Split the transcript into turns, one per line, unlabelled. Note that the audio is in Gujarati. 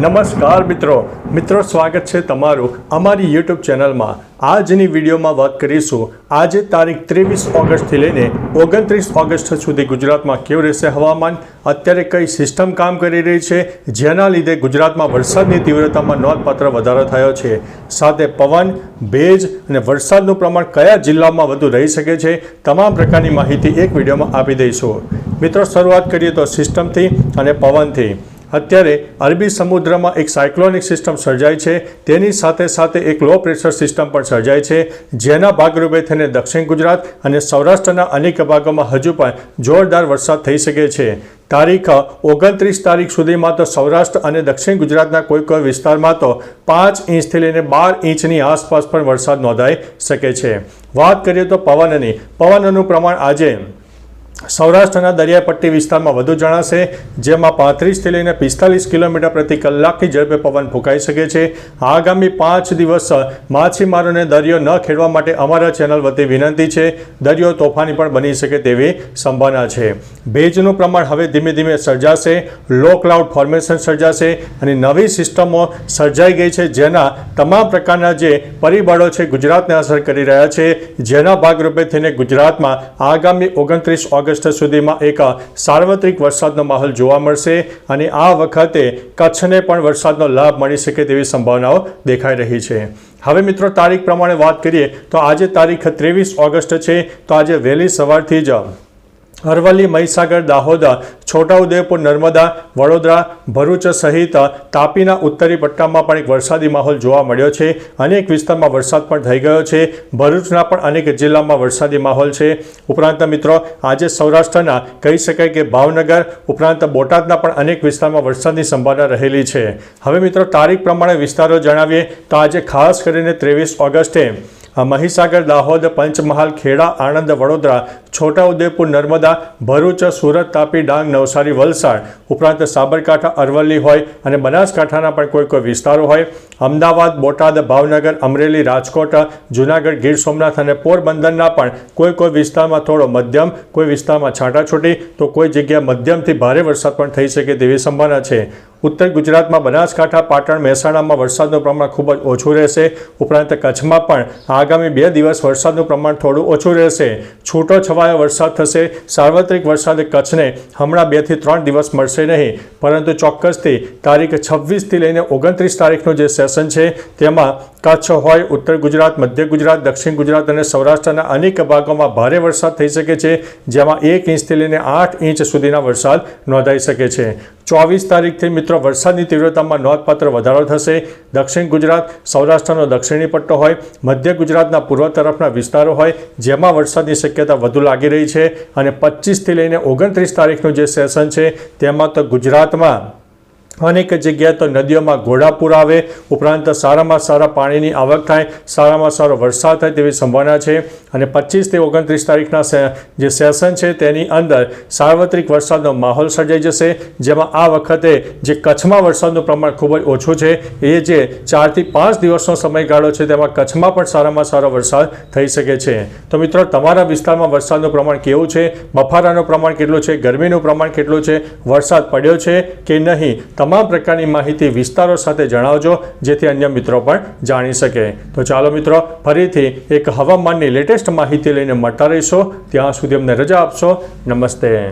નમસ્કાર મિત્રો. મિત્રો, સ્વાગત છે તમારું અમારી યુટ્યુબ ચેનલમાં. આજની વિડીયોમાં વાત કરીશું. આજે તારીખ ત્રેવીસ ઓગસ્ટથી લઈને ઓગણત્રીસ ઓગસ્ટ સુધી ગુજરાતમાં કેવું રહેશે હવામાન? અત્યારે કઈ સિસ્ટમ કામ કરી રહી છે? જેના લીધે ગુજરાતમાં વરસાદની તીવ્રતામાં નોંધપાત્ર વધારો થયો છે. સાથે પવન, ભેજ અને વરસાદનું પ્રમાણ કયા જિલ્લામાં વધુ રહી શકે છે? તમામ પ્રકારની માહિતી એક વિડીયોમાં આપી દઈશું. મિત્રો, શરૂઆત કરીએ તો સિસ્ટમથી અને પવનથી. અત્યારે અરબી સમુદ્રમાં એક સાયક્લોનિક સિસ્ટમ સર્જાય છે. તેની સાથે સાથે એક લો પ્રેશર સિસ્ટમ પણ સર્જાય છે. જેના ભાગરૂપે થઈને દક્ષિણ ગુજરાત અને સૌરાષ્ટ્રના અનેક ભાગોમાં હજુ પણ જોરદાર વરસાદ થઈ શકે છે. તારીખ ઓગણત્રીસ તારીખ સુધીમાં તો સૌરાષ્ટ્ર અને દક્ષિણ ગુજરાતના કોઈ કોઈ વિસ્તારમાં તો પાંચ ઇંચથી લઈને બાર ઇંચની આસપાસ પણ વરસાદ નોંધાઈ શકે છે. વાત કરીએ તો પવનની. પવનનું પ્રમાણ આજે સૌરાષ્ટ્રના દરિયાપટ્ટી વિસ્તારમાં વધુ જણાશે, જેમાં પાંત્રીસથી લઈને પિસ્તાલીસ કિલોમીટર પ્રતિ કલાકની ઝડપે પવન ફૂંકાઈ શકે છે. આગામી પાંચ દિવસ માછીમારોને દરિયો ન ખેડવા માટે અમારા ચેનલ વતી વિનંતી છે. દરિયો તોફાની પણ બની શકે તેવી સંભાવના છે. ભેજનું પ્રમાણ હવે ધીમે ધીમે સર્જાશે. લો ક્લાઉડ ફોર્મેશન સર્જાશે અને નવી સિસ્ટમો સર્જાઈ ગઈ છે, જેના તમામ પ્રકારના જે પરિબળો છે ગુજરાતને અસર કરી રહ્યા છે. જેના ભાગરૂપે થઈને ગુજરાતમાં આગામી ઓગણત્રીસ ઓગસ્ટ સુધીમાં એક સાર્વત્રિક વરસાદનો માહોલ જોવા મળશે અને આ વખતે કચ્છને પણ વરસાદનો લાભ મળી શકે તેવી સંભાવનાઓ દેખાઈ રહી છે. હવે મિત્રો તારીખ પ્રમાણે વાત કરીએ તો આજે તારીખ ત્રેવીસ ઓગસ્ટ છે. તો આજે વહેલી સવારથી જ અરવલ્લી, મહીસાગર, દાહોદ, છોટાઉદેપુર, નર્મદા, વડોદરા, ભરૂચ સહિત તાપીના ઉત્તરી પટ્ટામાં પણ એક વરસાદી માહોલ જોવા મળ્યો છે. અનેક વિસ્તારમાં વરસાદ પણ થઈ ગયો છે. ભરૂચના પણ અનેક જિલ્લામાં વરસાદી માહોલ છે. ઉપરાંત મિત્રો, આજે સૌરાષ્ટ્રના કહી શકાય કે ભાવનગર, ઉપરાંત બોટાદના પણ અનેક વિસ્તારમાં વરસાદની સંભાવના રહેલી છે. હવે મિત્રો, તારીખ પ્રમાણે વિસ્તારો જણાવીએ તો આજે ખાસ કરીને ત્રેવીસ ઓગસ્ટે મહીસાગર, દાહોદ, પંચમહાલ, ખેડા, આણંદ, વડોદરા છોટાઉદેપુર નર્મદા, ભરૂચ, સુરત, તાપી, ડાંગ, નવસારી, વલસાડ ઉપરાંત સાબરકાંઠા અરવલ્લી હોય અને બનાસકાંઠાના પણ કોઈ કોઈ વિસ્તારો હોય. અમદાવાદ, બોટાદ, ભાવનગર, અમરેલી, રાજકોટ, જૂનાગઢ, ગીર સોમનાથ અને પોરબંદરના પણ કોઈ કોઈ વિસ્તારમાં થોડો મધ્યમ, કોઈ વિસ્તારમાં છાંટાછૂટી. તો કોઈ જગ્યાએ મધ્યમથી ભારે વરસાદ પણ થઈ શકે તેવી સંભાવના છે. ઉત્તર ગુજરાતમાં બનાસકાંઠા, પાટણ, મહેસાણામાં વરસાદનું પ્રમાણ ખૂબ જ ઓછું રહેશે. ઉપરાંત કચ્છમાં પણ આગામી બે દિવસ વરસાદનું પ્રમાણ થોડું ઓછું રહેશે. છૂટો છવાયો વરસાદ થશે. સાર્વત્રિક વરસાદ કચ્છને હમણાં બેથી ત્રણ દિવસ મળશે નહીં. પરંતુ ચોક્કસથી તારીખ છવ્વીસથી લઈને ઓગણત્રીસ તારીખનું જે સેશન છે, તેમાં કચ્છ હોય, ઉત્તર ગુજરાત, મધ્ય ગુજરાત, દક્ષિણ ગુજરાત અને સૌરાષ્ટ્રના અનેક ભાગોમાં ભારે વરસાદ થઈ શકે છે, જેમાં એક ઇંચથી લઈને આઠ ઇંચ સુધીના વરસાદ નોંધાઈ શકે છે. ચોવીસ તારીખથી મિત્રો વરસાદની તીવ્રતામાં નોંધપાત્ર વધારો થશે. દક્ષિણ ગુજરાત, સૌરાષ્ટ્રનો દક્ષિણી પટ્ટો હોય, મધ્ય ગુજરાતના પૂર્વ તરફના વિસ્તારો હોય, જેમાં વરસાદની શક્યતા વધુ લાગી રહી છે. અને પચીસથી લઈને ઓગણત્રીસ તારીખનું જે સેશન છે, તેમાં તો ગુજરાતમાં અનેક જગ્યાએ તો નદીઓમાં ઘોડાપૂર આવે, ઉપરાંત સારામાં સારા પાણીની આવક થાય, સારામાં સારો વરસાદ થાય તેવી સંભાવના છે. અને પચીસથી ઓગણત્રીસ તારીખના જે સેશન છે તેની અંદર સાર્વત્રિક વરસાદનો માહોલ સર્જાઈ જશે, જેમાં આ વખતે જે કચ્છમાં વરસાદનું પ્રમાણ ખૂબ જ ઓછું છે, એ જે ચારથી પાંચ દિવસનો સમયગાળો છે, તેમાં કચ્છમાં પણ સારામાં સારો વરસાદ થઈ શકે છે. તો મિત્રો, તમારા વિસ્તારમાં વરસાદનું પ્રમાણ કેવું છે? બફારાનું પ્રમાણ કેટલું છે? ગરમીનું પ્રમાણ કેટલું છે? વરસાદ પડ્યો છે કે નહીં? તમામ પ્રકારની માહિતી વિસ્તારો સાથે જણાવજો, જેથી અન્ય મિત્રો પણ જાણી શકે. તો ચાલો મિત્રો, ફરીથી એક હવામાનની લેટેસ્ટ માહિતી લઈને મળતા રહીશો. ત્યાં સુધી અમને રજા આપશો. નમસ્તે.